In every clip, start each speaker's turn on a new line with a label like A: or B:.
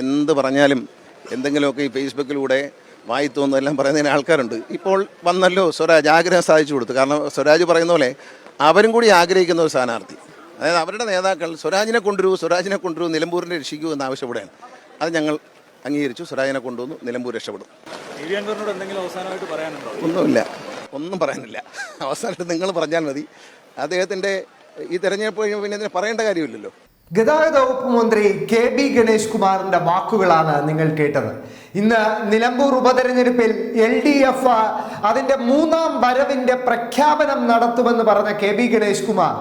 A: എന്ത് പറഞ്ഞാലും എന്തെങ്കിലുമൊക്കെ ഈ ഫേസ്ബുക്കിലൂടെ വായി തോന്നുന്നതെല്ലാം പറയുന്നതിന് ആൾക്കാരുണ്ട്. ഇപ്പോൾ വന്നല്ലോ സ്വരാജ് ആഗ്രഹം സാധിച്ചു കൊടുത്തു. കാരണം സ്വരാജ് പറയുന്ന പോലെ അവരും കൂടി ആഗ്രഹിക്കുന്ന ഒരു സ്ഥാനാർത്ഥി. അതായത് അവരുടെ നേതാക്കൾ സ്വരാജിനെ കൊണ്ടുവരൂ സ്വരാജിനെ കൊണ്ടുവരൂ നിലമ്പൂരിനെ രക്ഷിക്കൂ എന്ന് ആവശ്യപ്പെടുകയാണ് അത് ഞങ്ങൾ അംഗീകരിച്ചു സ്വരാജിനെ കൊണ്ടുവന്നു നിലമ്പൂർ രക്ഷപ്പെടും. ഒന്നുമില്ല. ഒന്നും പറയാനില്ല. അവസാനമായിട്ട് നിങ്ങൾ പറഞ്ഞാൽ മതി. അദ്ദേഹത്തിന്റെ ഈ തെരഞ്ഞെടുപ്പ് കഴിയുമ്പോൾ പിന്നെ ഇതിന് പറയേണ്ട കാര്യമില്ലല്ലോ.
B: ഗതാഗത വകുപ്പ് മന്ത്രി കെ ബി ഗണേഷ് കുമാറിന്റെ വാക്കുകളാണ് നിങ്ങൾ കേട്ടത്. ഇന്ന് നിലമ്പൂർ ഉപതെരഞ്ഞെടുപ്പിൽ എൽ ഡി എഫ് അതിന്റെ മൂന്നാം വരവിന്റെ പ്രഖ്യാപനം നടത്തുമെന്ന് പറഞ്ഞ കെ ബി ഗണേഷ് കുമാർ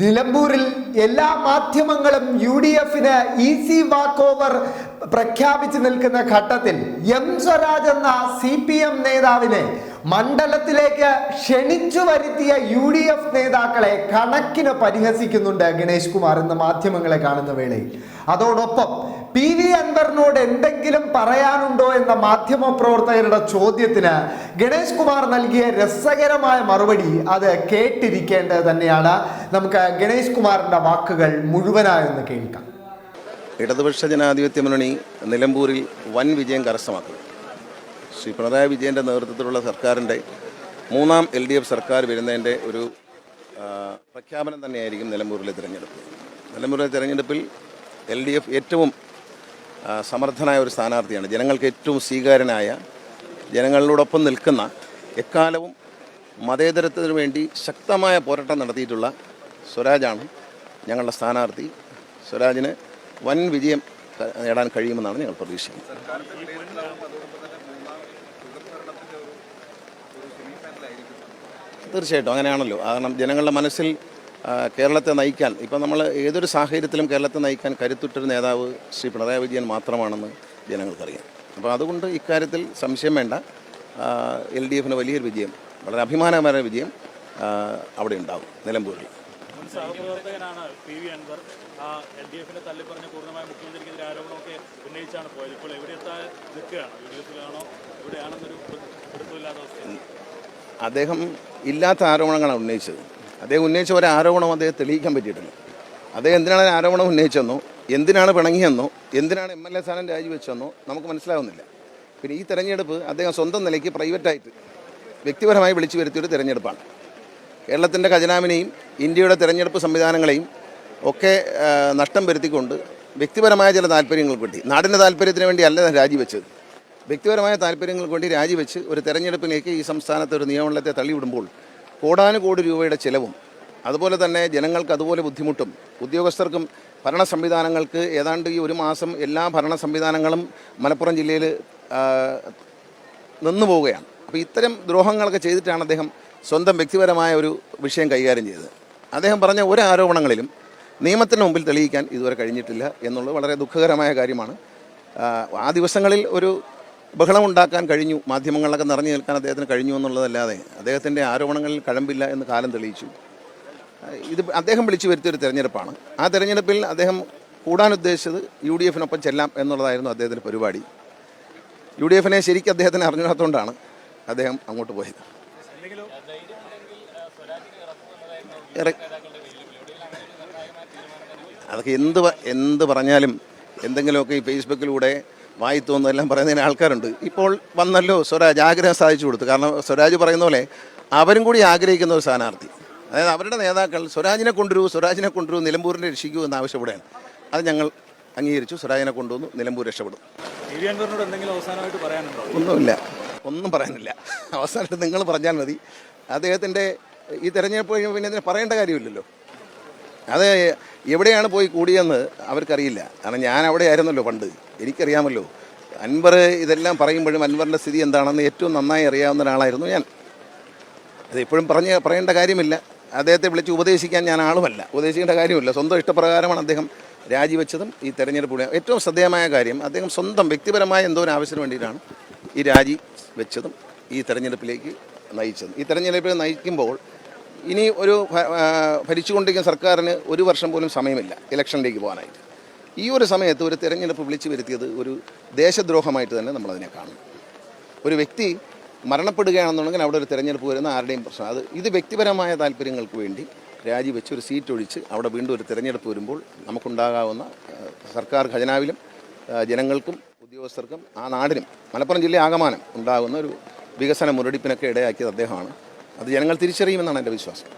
B: നിലമ്പൂരിൽ എല്ലാ മാധ്യമങ്ങളും യു ഡി എഫിന് ഈസി വാക്ക് ഓവർ പ്രഖ്യാപിച്ചു നിൽക്കുന്ന ഘട്ടത്തിൽ എം സ്വരാജ് എന്ന സി പി എം നേതാവിനെ മണ്ഡലത്തിലേക്ക് ക്ഷണിച്ചു വരുത്തിയ യു ഡി എഫ് നേതാക്കളെ കണക്കിന് പരിഹസിക്കുന്നുണ്ട് ഗണേഷ് കുമാർ എന്ന മാധ്യമങ്ങളെ കാണുന്ന വേളയിൽ. അതോടൊപ്പം പി വി അൻവറിനോട് എന്തെങ്കിലും പറയാനുണ്ടോ എന്ന മാധ്യമ പ്രവർത്തകരുടെ ചോദ്യത്തിന് ഗണേഷ് കുമാർ നൽകിയ രസകരമായ മറുപടി അത് കേട്ടിരിക്കേണ്ടത് തന്നെയാണ്. നമുക്ക് ഗണേഷ് കുമാറിന്റെ വാക്കുകൾ മുഴുവനായൊന്ന് കേൾക്കാം.
A: ഇടതുപക്ഷ ജനാധിപത്യ മുന്നണി നിലമ്പൂരിൽ വൻ വിജയം കരസ്ഥമാക്കും ശ്രീ പിണറായി വിജയന്റെ നേതൃത്വത്തിലുള്ള സർക്കാരിന്റെ മൂന്നാം എൽ ഡി എഫ് സർക്കാർ വരുന്നതിന്റെ ഒരു പ്രഖ്യാപനം തന്നെയായിരിക്കും നിലമ്പൂരിലെ തിരഞ്ഞെടുപ്പ്. നിലമ്പൂരിലെ തിരഞ്ഞെടുപ്പിൽ എൽ ഡി എഫ് ഏറ്റവും സമർത്ഥനായ ഒരു സ്ഥാനാർത്ഥിയാണ്. ജനങ്ങൾക്ക് ഏറ്റവും സ്വീകാരനായ ജനങ്ങളോടൊപ്പം നിൽക്കുന്ന എക്കാലവും മതേതരത്തിനു വേണ്ടി ശക്തമായ പോരാട്ടം നടത്തിയിട്ടുള്ള സ്വരാജാണ് ഞങ്ങളുടെ സ്ഥാനാർത്ഥി. സ്വരാജിന് വൻ വിജയം നേടാൻ കഴിയുമെന്നാണ് ഞങ്ങൾ പ്രതീക്ഷിക്കുന്നത്. തീർച്ചയായിട്ടും അങ്ങനെയാണല്ലോ. കാരണം ജനങ്ങളുടെ മനസ്സിൽ കേരളത്തെ നയിക്കാൻ ഇപ്പം നമ്മൾ ഏതൊരു സാഹചര്യത്തിലും കേരളത്തെ നയിക്കാൻ കരുത്തുറ്റൊരു നേതാവ് ശ്രീ പിണറായി വിജയൻ മാത്രമാണെന്ന് ജനങ്ങൾക്കറിയാം. അപ്പോൾ അതുകൊണ്ട് ഇക്കാര്യത്തിൽ സംശയം വേണ്ട. എൽ ഡി എഫിന് വലിയൊരു വിജയം വളരെ അഭിമാനകരമായ വിജയം അവിടെ ഉണ്ടാവും നിലമ്പൂരിൽ.
C: സഹപ്രവർത്തകനാണ് പി വി അൻവർ. ആ എൽ ഡി എഫിനെ തള്ളിപ്പറഞ്ഞ് പൂർണമായ മുഖ്യമന്ത്രിക്കെതിരെ ആരോപണമൊക്കെ ഉന്നയിച്ചാണ് പോയത്. ഇപ്പോൾ എവിടെയെത്താൻ നിൽക്കുകയാണ്? U D എഫിലാണോ? എവിടെയാണെന്നൊരു പിടുത്തമില്ലാത്ത അവസ്ഥയാണ്
A: അദ്ദേഹം ഇല്ലാത്ത ആരോപണങ്ങളാണ് ഉന്നയിച്ചത്. അദ്ദേഹം ഉന്നയിച്ച ഒരു ആരോപണം അദ്ദേഹം തെളിയിക്കാൻ പറ്റിയിട്ടില്ല. അദ്ദേഹം എന്തിനാണ് ആരോപണം ഉന്നയിച്ചെന്നോ എന്തിനാണ് പിണങ്ങിയെന്നോ എന്തിനാണ് എം എൽ എ സ്ഥാനം രാജിവെച്ചെന്നോ നമുക്ക് മനസ്സിലാവുന്നില്ല. പിന്നെ ഈ തെരഞ്ഞെടുപ്പ് അദ്ദേഹം സ്വന്തം നിലയ്ക്ക് പ്രൈവറ്റായിട്ട് വ്യക്തിപരമായി വിളിച്ചു വരുത്തിയൊരു തെരഞ്ഞെടുപ്പാണ്. കേരളത്തിന്റെ ഖജനാവിനെയും ഇന്ത്യയുടെ തെരഞ്ഞെടുപ്പ് സംവിധാനങ്ങളെയും ഒക്കെ നഷ്ടം വരുത്തിക്കൊണ്ട് വ്യക്തിപരമായ ചില താല്പര്യങ്ങൾക്ക് വേണ്ടി നാടിന്റെ താല്പര്യത്തിന് വേണ്ടി അല്ല രാജിവെച്ചത്. വ്യക്തിപരമായ താല്പര്യങ്ങൾക്ക് വേണ്ടി രാജിവെച്ച് ഒരു തെരഞ്ഞെടുപ്പിലേക്ക് ഈ സംസ്ഥാനത്ത് ഒരു നിയമമണ്ഡലത്തെ തള്ളിവിടുമ്പോൾ കോടാനുകോടി രൂപയുടെ ചിലവും അതുപോലെ തന്നെ ജനങ്ങൾക്ക് അതുപോലെ ബുദ്ധിമുട്ടും ഉദ്യോഗസ്ഥർക്കും ഭരണ സംവിധാനങ്ങൾക്ക് ഏതാണ്ട് ഈ ഒരു മാസം എല്ലാ ഭരണ സംവിധാനങ്ങളും മലപ്പുറം ജില്ലയിൽ നിന്നു പോവുകയാണ്. അപ്പോൾ ഇത്തരം ദ്രോഹങ്ങളൊക്കെ ചെയ്തിട്ടാണ് അദ്ദേഹം സ്വന്തം വ്യക്തിപരമായ ഒരു വിഷയം കൈകാര്യം ചെയ്തത്. അദ്ദേഹം പറഞ്ഞ ഒരു ആരോപണങ്ങളിലും നിയമത്തിന് മുമ്പിൽ തെളിയിക്കാൻ ഇതുവരെ കഴിഞ്ഞിട്ടില്ല എന്നുള്ളത് വളരെ ദുഃഖകരമായ കാര്യമാണ്. ആ, ആ ദിവസങ്ങളിൽ ഒരു ബഹളമുണ്ടാക്കാൻ കഴിഞ്ഞു. മാധ്യമങ്ങളിലൊക്കെ നിറഞ്ഞു നിൽക്കാൻ അദ്ദേഹത്തിന് കഴിഞ്ഞു എന്നുള്ളതല്ലാതെ അദ്ദേഹത്തിന്റെ ആരോപണങ്ങളിൽ കഴമ്പില്ല എന്ന് കാലം തെളിയിച്ചു. ഇത് അദ്ദേഹം വിളിച്ചു വരുത്തിയൊരു തെരഞ്ഞെടുപ്പാണ്. ആ തെരഞ്ഞെടുപ്പിൽ അദ്ദേഹം കൂടാൻ ഉദ്ദേശിച്ചത് യു ഡി എഫിനൊപ്പം ചെല്ലാം എന്നുള്ളതായിരുന്നു അദ്ദേഹത്തിന്റെ പരിപാടി. യു ഡി എഫിനെ ശരിക്കും അദ്ദേഹത്തിന് അറിഞ്ഞാത്തതുകൊണ്ടാണ് അദ്ദേഹം അങ്ങോട്ട് പോയത്. അതൊക്കെ എന്ത് എന്ത് പറഞ്ഞാലും എന്തെങ്കിലുമൊക്കെ ഈ ഫേസ്ബുക്കിലൂടെ വായി തോന്നുന്നതെല്ലാം പറയുന്നതിന് ആൾക്കാരുണ്ട്. ഇപ്പോൾ വന്നല്ലോ സ്വരാജ് ആഗ്രഹം സാധിച്ചു കൊടുത്തു. കാരണം സ്വരാജ് പറയുന്ന പോലെ അവരും കൂടി ആഗ്രഹിക്കുന്ന ഒരു സ്ഥാനാർത്ഥി. അതായത് അവരുടെ നേതാക്കൾ സ്വരാജിനെ കൊണ്ടുവരൂ സ്വരാജിനെ കൊണ്ടുവരൂ നിലമ്പൂരിനെ രക്ഷിക്കൂ എന്ന് ആവശ്യപ്പെടുകയാണ് അത് ഞങ്ങൾ അംഗീകരിച്ചു സ്വരാജിനെ കൊണ്ടുവന്നു നിലമ്പൂർ രക്ഷപ്പെടും ഒന്നുമില്ല. ഒന്നും പറയാനില്ല. അവസാനമായിട്ട് നിങ്ങൾ പറഞ്ഞാൽ മതി. അദ്ദേഹത്തിന്റെ ഈ തെരഞ്ഞെടുപ്പ് കഴിയുമ്പോൾ പിന്നെ ഇതിന് പറയേണ്ട കാര്യമില്ലല്ലോ. അത് എവിടെയാണ് പോയി കൂടിയെന്ന് അവർക്കറിയില്ല. കാരണം ഞാൻ അവിടെ ആയിരുന്നല്ലോ പണ്ട്. എനിക്കറിയാമല്ലോ. അൻവർ ഇതെല്ലാം പറയുമ്പോഴും അൻവറിന്റെ സ്ഥിതി എന്താണെന്ന് ഏറ്റവും നന്നായി അറിയാവുന്ന ഒരാളായിരുന്നു ഞാൻ. അത് എപ്പോഴും പറഞ്ഞ് പറയേണ്ട കാര്യമില്ല. അദ്ദേഹത്തെ വിളിച്ച് ഉപദേശിക്കാൻ ഞാൻ ആളുമല്ല. ഉപദേശിക്കേണ്ട കാര്യമില്ല. സ്വന്തം ഇഷ്ടപ്രകാരമാണ് അദ്ദേഹം രാജിവെച്ചതും ഈ തെരഞ്ഞെടുപ്പ് ഏറ്റവും ശ്രദ്ധേയമായ കാര്യം അദ്ദേഹം സ്വന്തം വ്യക്തിപരമായ എന്തോ ഒരു ആവശ്യത്തിന് വേണ്ടിയിട്ടാണ് ഈ രാജി വെച്ചതും ഈ തെരഞ്ഞെടുപ്പിലേക്ക് നയിച്ചതും. ഈ തെരഞ്ഞെടുപ്പിൽ നയിക്കുമ്പോൾ ഇനി ഒരു ഭരിച്ചുകൊണ്ടിരിക്കുന്ന സർക്കാരിന് ഒരു വർഷം പോലും സമയമില്ല ഇലക്ഷനിലേക്ക് പോകാനായിട്ട്. ഈ ഒരു സമയത്ത് ഒരു തിരഞ്ഞെടുപ്പ് വിളിച്ചു വരുത്തിയത് ഒരു ദേശദ്രോഹമായിട്ട് തന്നെ നമ്മളതിനെ കാണും ഒരു വ്യക്തി മരണപ്പെടുകയാണെന്നുണ്ടെങ്കിൽ അവിടെ ഒരു തിരഞ്ഞെടുപ്പ് വരുന്ന ആരുടെയും പ്രശ്നം. അത് ഇത് വ്യക്തിപരമായ താല്പര്യങ്ങൾക്ക് വേണ്ടി രാജിവെച്ച് ഒരു സീറ്റ് ഒഴിച്ച് അവിടെ വീണ്ടും ഒരു തിരഞ്ഞെടുപ്പ് വരുമ്പോൾ നമുക്കുണ്ടാകാവുന്ന സർക്കാർ ഖജനാവിലും ജനങ്ങൾക്കും ഉദ്യോഗസ്ഥർക്കും ആ നാടിനും മലപ്പുറം ജില്ല ആകമാനം ഉണ്ടാകുന്ന ഒരു വികസന മുരടിപ്പിനൊക്കെ ഇടയാക്കിയത് അദ്ദേഹമാണ്. അത് ജനങ്ങൾ തിരിച്ചറിയുമെന്നാണ് എന്റെ വിശ്വാസം.